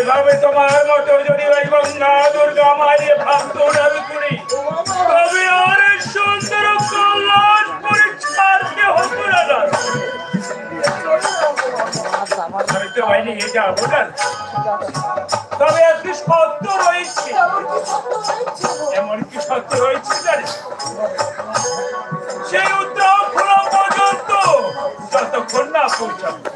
এভাবে তোমার মতো যদি ওই গঙ্গা দুর্গা মারিয়ে ভাবতো না করি যাব না তবে একটি সত্য রয়েছে? এমন কি সত্য রয়েছে জানিস সেই খোলা পর্যন্ত। যতক্ষণ না পৌঁছাবো।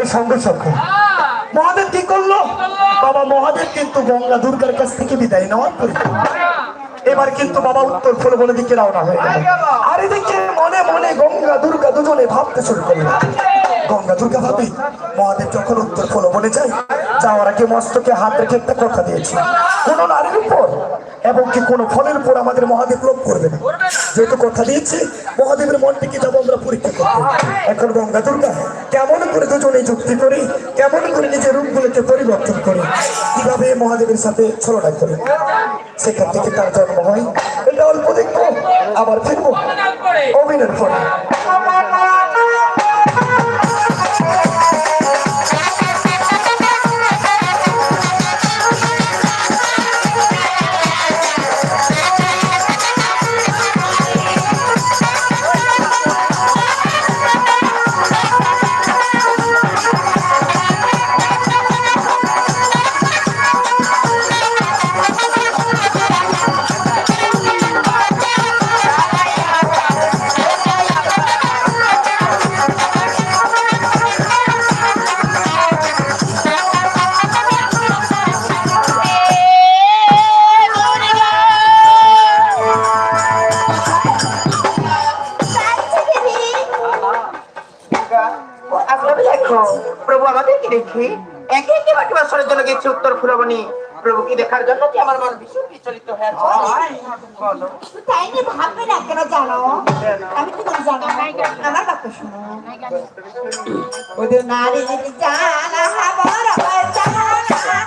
এই সঙ্গে সঙ্গে। মহাদেব কি করল? বাবা মহাদেব কিন্তু গঙ্গা দুর্গার কাছ থেকে বিদায় নেওয়ার পরিত এবার কিন্তু বাবা উত্তর ফুল বলে দিকে রওনা হয়ে গেল। আর এদিকে মনে মনে গঙ্গা দুর্গা দুজনে ভাবতে শুরু করল। গঙ্গা দুর্গা ভাবি, মহাদেব যখন উত্তর ফুল বলে যায় যাওয়ার আগে মস্তকে হাত রেখে একটা কথা দিয়েছি? কোন নারীর উপর, এবং কি কোনো ফলের উপর আমাদের মহাদেব লোভ করবে না? যেহেতু কথা দিয়েছি, মহাদেবের মনটিকে যাব আমরা পরীক্ষা করতে এখন গঙ্গা দুর্গা কেমন করে দুজনে যুক্তি করি, কেমন করে নিজের রূপগুলোকে পরিবর্তন করি, কীভাবে মহাদেবের সাথে ছলনা করি? সেখান থেকে তার জন্ম হয়। এটা অল্প দেখব, আবার ফিরবো। অভিনয় পরে। গেছে উত্তর ফুলবনি প্রভুকে দেখার জন্য কি আমার মন ভীষণ বিচলিত হয়ে আছে? বলো। তাই নিয়ে ভাববে না কেন জানো? আমি তো কোনো জানো। আমার কথা শোনো। ওদের নারী যদি জানা খবর আমার জানা যাব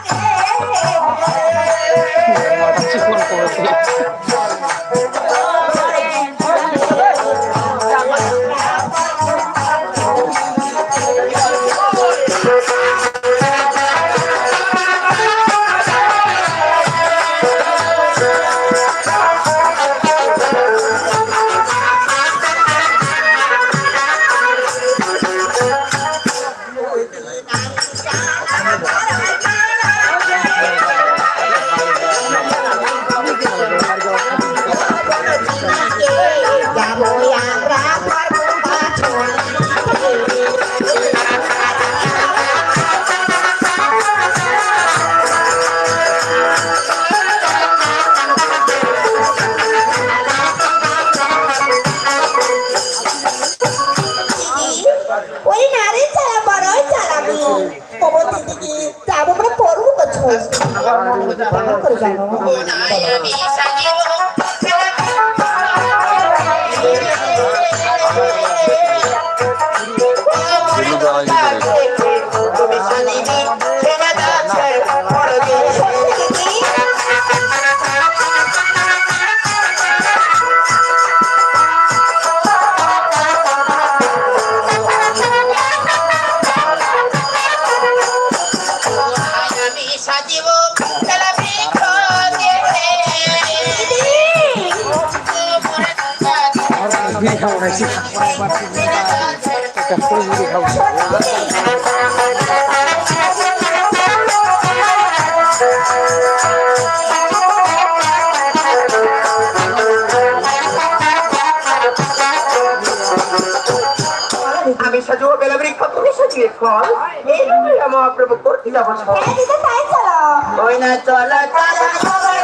আমি সাজব বেলা বৃক্ষ তুমি সাজিয়ে ফল এই মহাপ্রভু করতে যাব দিদি তাই চলো। ওই না চলা চলা।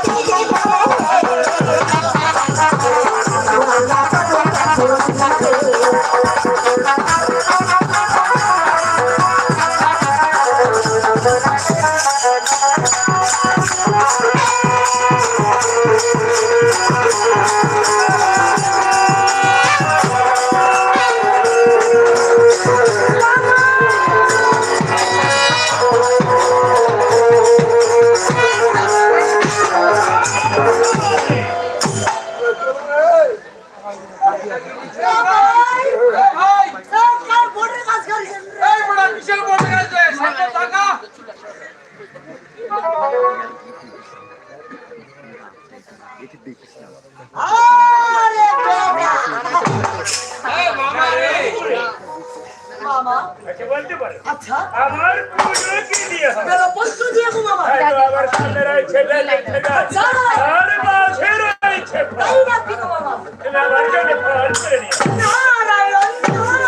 আচ্ছা বলতে পারে আচ্ছা আমার পুজো কি দিয়ে হবে বেলা পত্র দিয়ে গো মামা আবার সামনে রয়েছে বেলে ঠেকা আর মাঝে রয়েছে। তাই না কি মামা তুমি আমার জন্য ফল করে নিও নারায়ণ গেলে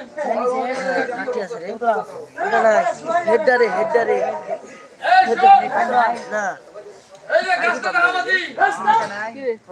তুই তো তুই চিন্তা নাই রে? কিছু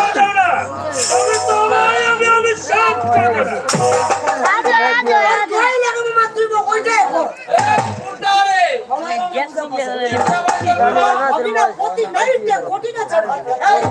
টুকু টুকু দিলে মধ্যে যারা কিছু করে হ্যাঁ কাটি আছে রে এটা না হেডারে হেডারে না তো গল্প কেন করছেন রে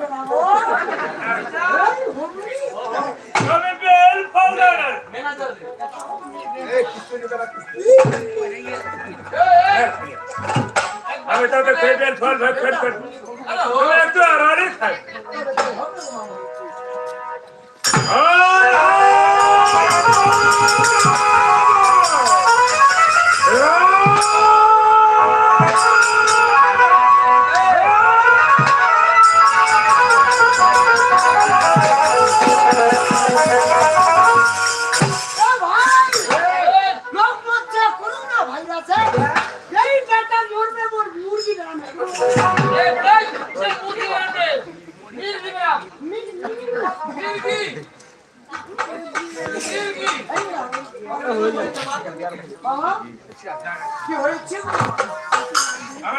বানাবো আমি বেল পাউডার তাকে বেল ফল ফল